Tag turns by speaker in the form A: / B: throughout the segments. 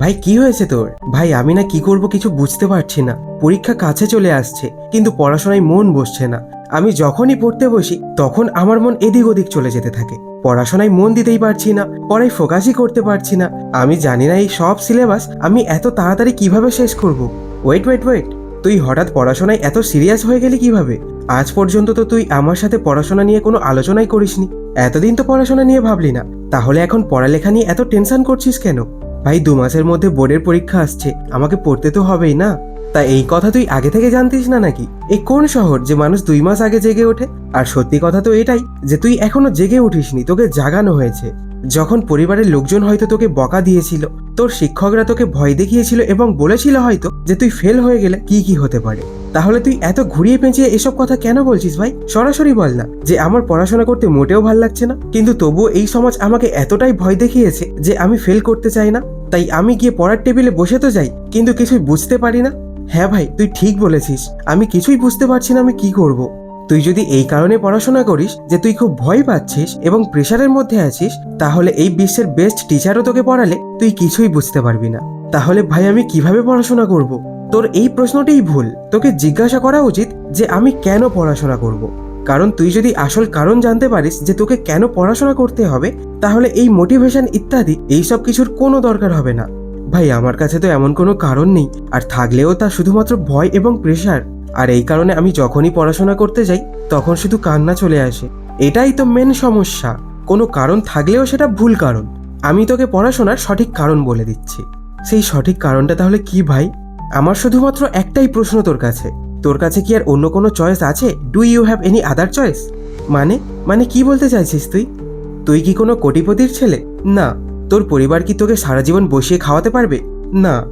A: ভাই, কি হয়েছে তোর? ভাই, আমি না কি করব কিছু বুঝতে পারছি না। পরীক্ষা কাছে চলে আসছে, কিন্তু পড়াশোনায় মন বসছে না। আমি যখনই পড়তে বসি, তখন আমার মন এদিক ওদিক চলে যেতে থাকে। পড়াশোনায় মন দিতেই পারছি না, পড়ায় ফোকাসই করতে পারছি না। আমি জানি না এই সব সিলেবাস আমি এত তাড়াতাড়ি কীভাবে শেষ করব। ওয়েট ওয়েট ওয়েট তুই হঠাৎ পড়াশোনায় এত সিরিয়াস হয়ে গেলি কীভাবে? আজ পর্যন্ত তো তুই আমার সাথে পড়াশোনা নিয়ে কোনো আলোচনাই করিসনি। এতদিন তো পড়াশোনা নিয়ে ভাবলি না। তাহলে এখন পড়ালেখা নিয়ে এত টেনশন করছিস কেন? ভাই দু মাসের মধ্যে বোর্ডের পরীক্ষা আসছে। আমাকে পড়তে তো হবেই না? তা এই কথা তুই আগে থেকে জানতিস না নাকি? এ কোন শহর যে মানুষ দুই মাস আগে জেগে ওঠে? আর সত্যি কথা তো এটাই যে তুই এখনও জেগে উঠিসনি, তোকে জাগানো হয়েছে। যখন পরিবারের লোকজন হয়তো তোকে বকা দিয়েছিল, তোর শিক্ষকরা তোকে ভয় দেখিয়েছিল এবং বলেছিল হয়তো যে তুই ফেল হয়ে গেলে কি কি হতে পারে। তাহলে তুই এত ঘুরিয়ে পেঁচিয়ে এসব কথা কেন বলছিস ভাই? সরাসরি বল না যে আমার পড়াশোনা করতে মোটেও ভালো লাগছে না, কিন্তু তবুও এই সমাজ আমাকে এতটাই ভয় দেখিয়েছে যে আমি ফেল করতে চাই না। তাই আমি গিয়ে পড়ার টেবিলে বসে তো যাই, কিন্তু কিছুই বুঝতে পারি না। হ্যাঁ ভাই, তুই ঠিক বলেছিস আমি কিছুই বুঝতে পারছি না আমি কি করব। তুই যদি এই কারণে পড়াশোনা করিস যে তুই খুব ভয় পাচ্ছিস এবং প্রেশারের মধ্যে আছিস, তাহলে এই বিশ্বের বেস্ট টিচারও তোকে পড়ালে তুই কিছুই বুঝতে পারবি না তাহলে ভাই, আমি কীভাবে পড়াশোনা করব। তোর এই প্রশ্নটাই ভুল তোকে জিজ্ঞাসা করা উচিত যে আমি কেন পড়াশোনা করব। কারণ তুই যদি আসল কারণ জানতে পারিস যে তোকে কেন পড়াশোনা করতে হবে, তাহলে এই মোটিভেশন ইত্যাদি এইসব কিছুর কোনো দরকার হবে না ভাই, আমার কাছে তো এমন কোনো কারণ নেই। আর থাকলেও তা শুধুমাত্র ভয় এবং প্রেশার আর এই কারণে আমি যখনই পড়াশোনা করতে যাই, তখন শুধু কান্না চলে আসে। এটাই তো মেন সমস্যা। কোনো কারণ থাকলেও সেটা ভুল কারণ। আমি তোকে পড়াশোনার সঠিক কারণ বলে দিচ্ছি। সেই সঠিক কারণটা তাহলে কি ভাই? আমার শুধুমাত্র একটাই প্রশ্ন তোর কাছে। তোর কাছে কি আর অন্য কোনো চয়েস আছে? Do you have any other choice মানে মানে কি বলতে চাইছিস তুই? তুই কি কোনো কোটিপতির ছেলে? না। তোর পরিবার কি তোকে সারা জীবন বসিয়ে খাওয়াতে পারবে? না।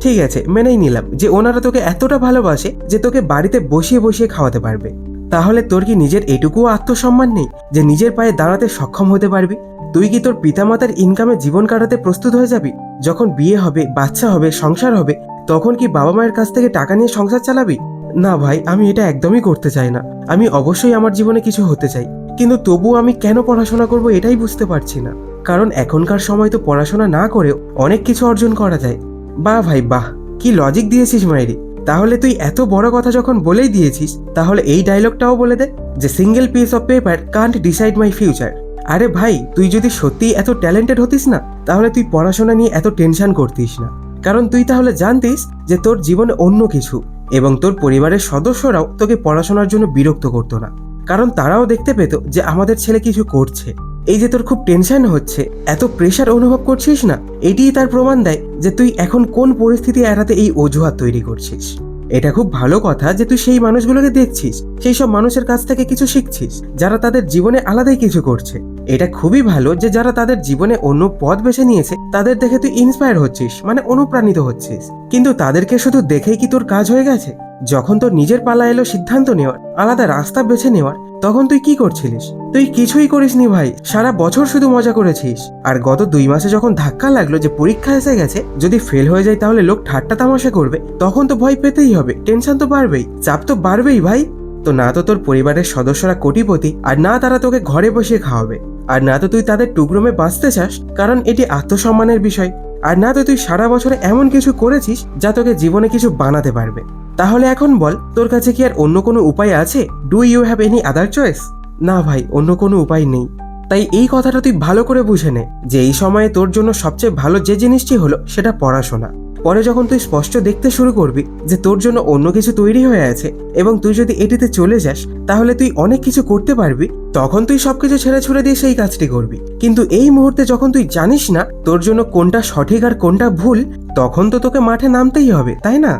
A: ঠিক আছে, মেনেই নিলাম যে ওনারা তোকে এতটা ভালোবাসে যে তোকে বাড়িতে বসিয়ে বসিয়ে খাওয়াতে পারবে। তাহলে তোর কি নিজের এটুকুও আত্মসম্মান নেই যে নিজের পায়ে দাঁড়াতে সক্ষম হতে পারবি? তুই কি তোর পিতামাতার ইনকামে জীবন কাটাতে প্রস্তুত হয়ে যাবি? যখন বিয়ে হবে, বাচ্চা হবে, সংসার হবে, তখন কি বাবা মায়ের কাছ থেকে টাকা নিয়ে সংসার চালাবি? না ভাই, আমি এটা একদমই করতে চাই না। আমি অবশ্যই আমার জীবনে কিছু হতে চাই। কিন্তু তবুও আমি কেন পড়াশোনা করব এটাই বুঝতে পারছি না। কারণ এখনকার সময় তো পড়াশোনা না করেও অনেক কিছু অর্জন করা যায়। বাহ ভাই, বাহ, কি লজিক দিয়েছিস মায়েরি তাহলে তুই এত বড় কথা যখন বলেই দিয়েছিস, তাহলে এই ডায়লগটাও বলে দে যে single piece of paper can't decide my future আরে ভাই, তুই যদি সত্যিই এত ট্যালেন্টেড হতিস না, তাহলে তুই পড়াশোনা নিয়ে এত টেনশন করতিস না। কারণ তুই তাহলে জানতিস যে তোর জীবনে অন্য কিছু এবং তোর পরিবারের সদস্যরাও তোকে পড়াশোনার জন্য বিরক্ত করতো না। কারণ তারাও দেখতে পেত যে আমাদের ছেলে কিছু করছে। এই যে তোর খুব টেনশন হচ্ছে, এত প্রেশার অনুভব করছিস না? এটিই তার প্রমাণ দেয় যে তুই এখন কোন পরিস্থিতি এড়াতে এই অজুহাত তৈরি করছিস। এটা খুব ভালো কথা যে তুই সেই মানুষগুলোকে দেখছিস, সেই সব মানুষের কাছ থেকে কিছু শিখছিস, যারা তাদের জীবনে আলাদাই কিছু করছে। এটা খুবই ভালো যে যারা তাদের জীবনে অন্য পথ বেছে নিয়েছে, তাদের দেখে তুই ইন্সপায়ার হচ্ছিস মানে অনুপ্রাণিত হচ্ছিস। কিন্তু তাদেরকে শুধু দেখেই কি তোর কাজ হয়ে গেছে? যখন তোর নিজের পালা এলো সিদ্ধান্ত নেওয়ার, আলাদা রাস্তা বেছে নেওয়ার, তখন তুই কি করছিলিস? তুই কিছুই করিসনি ভাই, সারা বছর শুধু মজা করেছিস। আর গত দুই মাসে যখন ধাক্কা লাগল যে পরীক্ষা এসে গেছে, যদি ফেল হয়ে যায় তাহলে লোক ঠাট্টা তামাশা করবে, তখন তো ভয় পেতেই হবে টেনশন তো বাড়বেই, চাপ তো বাড়বেই ভাই। তো না তো তোর পরিবারের সদস্যরা কোটিপতি, আর না তারা তোকে ঘরে বসে খাওয়াবে। আর না তো তুই তাদের টুকরোমে বাঁচতে চাস, কারণ এটি আত্মসম্মানের বিষয়। আর না তো তুই সারা বছরে এমন কিছু করেছিস, যা তোকে জীবনে কিছু বানাতে পারবে। তাহলে এখন বল, তোর কাছে কি আর অন্য কোনো উপায় আছে? Do you have any other choice না ভাই, অন্য কোনো উপায় নেই। তাই এই কথাটা তুই ভালো করে বুঝে নে যে এই সময়ে তোর জন্য সবচেয়ে ভালো যে জিনিসটি হলো সেটা পড়াশোনা। পরে যখন তুই স্পষ্ট দেখতে শুরু করবি যে তোর জন্য অন্য কিছু তৈরি হয়ে আছে এবং তুই যদি এটিতে চলে যাস, তাহলে তুই অনেক কিছু করতে পারবি, তখন তুই সবকিছু ছেড়ে ছুড়ে দিয়ে সেই কাজটি করবি। কিন্তু এই মুহূর্তে যখন তুই জানিস না তোর জন্য কোনটা সঠিক আর কোনটা ভুল, তখন তো তোকে মাঠে নামতেই হবে, তাই না?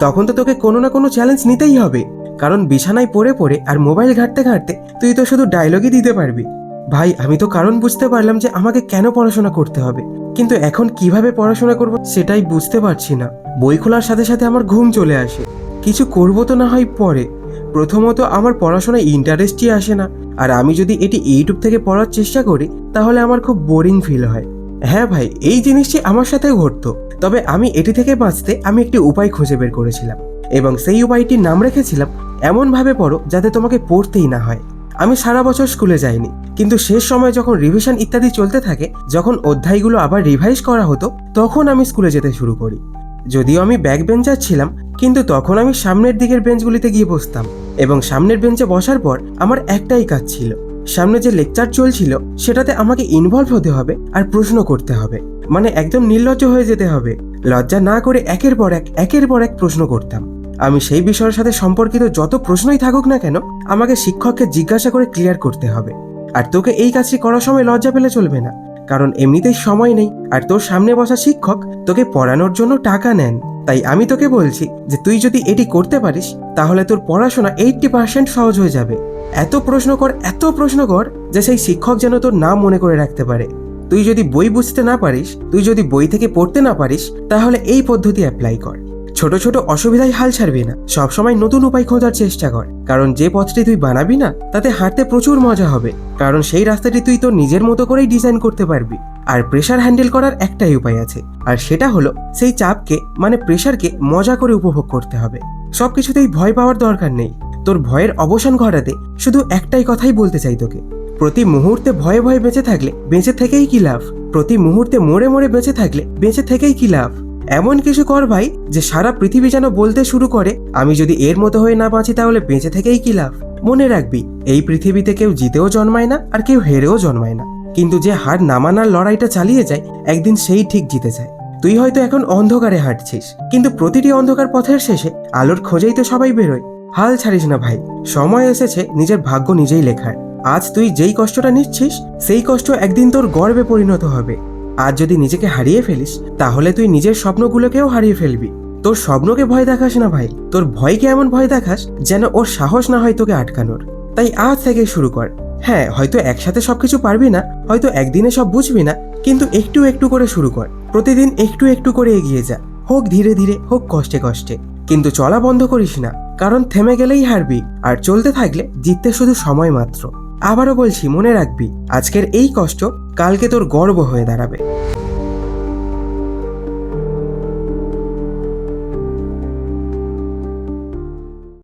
A: তখন তো তোকে কোনো না কোনো চ্যালেঞ্জ নিতেই হবে। কারণ বিছানায় পড়ে পড়ে আর মোবাইল ঘাঁটতে ঘাঁটতে তুই তো শুধু ডায়লগই দিতে পারবি। ভাই, আমি তো কারণ বুঝতে পারলাম যে আমাকে কেন পড়াশোনা করতে হবে। কিন্তু এখন কীভাবে পড়াশোনা করব সেটাই বুঝতে পারছি না। বই খোলার সাথে সাথে আমার ঘুম চলে আসে। কিছু করব তো না হয় পরে। প্রথমত আমার পড়াশোনায় ইন্টারেস্টই আসে না। আর আমি যদি এটি ইউটিউব থেকে পড়ার চেষ্টা করি, তাহলে আমার খুব বোরিং ফিল হয়। হ্যাঁ ভাই, এই জিনিসটি আমার সাথেও ঘটতো। তবে আমি এটি থেকে বাঁচতে আমি একটি উপায় খুঁজে বের করেছিলাম এবং সেই উপায়টির নাম রেখেছিলাম এমনভাবে পড়ো যাতে তোমাকে পড়তেই না হয়। আমি সারা বছর স্কুলে যাইনি, কিন্তু শেষ সময় যখন রিভিশন ইত্যাদি চলতে থাকে, যখন অধ্যায়গুলো আবার রিভাইজ করা হতো, তখন আমি স্কুলে যেতে শুরু করি। যদিও আমি ব্যাক বেঞ্চার ছিলাম, কিন্তু তখন আমি সামনের দিকের বেঞ্চগুলিতে গিয়ে বসতাম এবং সামনের বেঞ্চে বসার পর আমার একটাই কাজ ছিল। সামনে যে লেকচার চলছিল, সেটাতে আমাকে ইনভলভ হতে হবে আর প্রশ্ন করতে হবে। মানে একদম নির্লজ্জ হয়ে যেতে হবে। লজ্জা না করে একের পর এক, একের পর এক প্রশ্ন করতাম। আমি সেই বিষয়ের সাথে সম্পর্কিত যত প্রশ্নই থাকুক না কেন, আমাকে শিক্ষককে জিজ্ঞাসা করে ক্লিয়ার করতে হবে। আর তোকে এই কাজটি করার সময় লজ্জা পেলে চলবে না। কারণ এমনিতেই সময় নেই, আর তোর সামনে বসা শিক্ষক তোকে পড়ানোর জন্য টাকা নেন। তাই আমি তোকে বলছি যে তুই যদি এটি করতে পারিস, তাহলে তোর পড়াশোনা এইটটি পার্সেন্ট সহজ হয়ে যাবে। এত প্রশ্ন কর, এত প্রশ্ন কর যে সেই শিক্ষক যেন তোর নাম মনে করে রাখতে পারে। তুই যদি বই বুঝতে না পারিস, তুই যদি বই থেকে পড়তে না পারিস, তাহলে এই পদ্ধতি অ্যাপ্লাই কর। ছোট ছোট অসুবিধায় হাল ছাড়বি না। সবসময় নতুন উপায় খোঁজার চেষ্টা কর। কারণ যে পথটি তুই বানাবি না, তাতে হাঁটতে প্রচুর মজা হবে। কারণ সেই রাস্তাটি তুই তোর নিজের মতো করেই ডিজাইন করতে পারবি। আর প্রেশার হ্যান্ডেল করার একটাই উপায় আছে। আর সেটা হলো, সেই চাপকে মানে প্রেশারকে মজা করে উপভোগ করতে হবে। সব কিছুতেই ভয় পাওয়ার দরকার নেই। তোর ভয়ের অবসান ঘটাতে শুধু একটাই কথাই বলতে চাই তোকে। প্রতি মুহূর্তে ভয়ে ভয়ে বেঁচে থাকলে বেঁচে থেকেই কি লাভ? প্রতি মুহূর্তে মরে মরে বেঁচে থাকলে বেঁচে থেকেই কি লাভ? এমন কিছু কর ভাই, যে সারা পৃথিবী যেন বলতে শুরু করে, আমি যদি এর মতো হয়ে না বাঁচি তাহলে বেঁচে থেকেই কি লাভ? মনে রাখবি, এই পৃথিবীতে কেউ জিতেও জন্মায় না আর কেউ হেরেও জন্মায় না। কিন্তু যে হার না মানার লড়াইটা চালিয়ে যায়, একদিন সেই ঠিক জিতে যায়। তুই হয়তো এখন অন্ধকারে হাঁটছিস, কিন্তু প্রতিটি অন্ধকার পথের শেষে আলোর খোঁজেই তো সবাই বেরোয়। হাল ছাড়িস না ভাই, সময় এসেছে, নিজের ভাগ্য নিজেই লেখার। আজ তুই যেই কষ্টটা নিচ্ছিস, সেই কষ্ট একদিন তোর গর্বে পরিণত হবে। আজ যদি নিজেকে হারিয়ে ফেলিস, তাহলে তুই নিজের স্বপ্নগুলোকেও হারিয়ে ফেলবি। তোর স্বপ্নকে ভয় দেখাস না ভাই। তোর ভয়কে এমন ভয় দেখাস যেন ওর সাহস না হয় তোকে আটকানোর। তাই আজ থেকে শুরু কর। হ্যাঁ হয়তো একসাথে সবকিছু পারবি না, হয়তো একদিনে সব বুঝবি না, কিন্তু একটু একটু করে শুরু কর। প্রতিদিন একটু একটু করে এগিয়ে যা। হোক ধীরে ধীরে, হোক কষ্টে কষ্টে। কিন্তু চলা বন্ধ করিস না, কারণ থেমে গেলেই হারবি। আর চলতে থাকলে জিততে শুধু সময় মাত্র। আবারও বলছি মনে রাখবি আজকের এই কষ্ট কালকে তোর গর্ব হয়ে দাঁড়াবে।